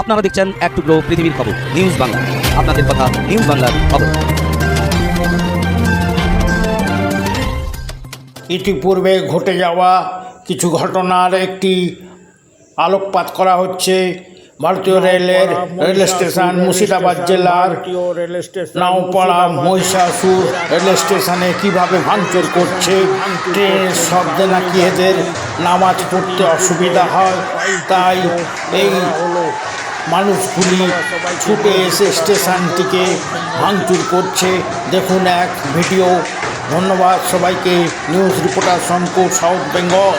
আপনারা দেখছেন এক টুকরো পৃথিবীর খবর নিউজ বাংলা আপনাদের কথা নিউজ বাংলার খবর। ইতিপূর্বে ঘটে যাওয়া কিছু ঘটনার একটি আলোকপাত করা হচ্ছে। ভারতীয় রেলের রেল স্টেশন মুর্শিদাবাদ জেলার নাওপাড়া মহিষাসুর রেল স্টেশনে কীভাবে ভাঙচুর করছে ট্রেনের শব্দে নাকি এদের নামাজ পড়তে অসুবিধা হয়, তাই এই মানুষগুলি ছুটে এসে স্টেশনটিকে ভাঙচুর করছে। দেখুন এক ভিডিও। ধন্যবাদ সবাইকে। News reporter Shanku, South Bengal.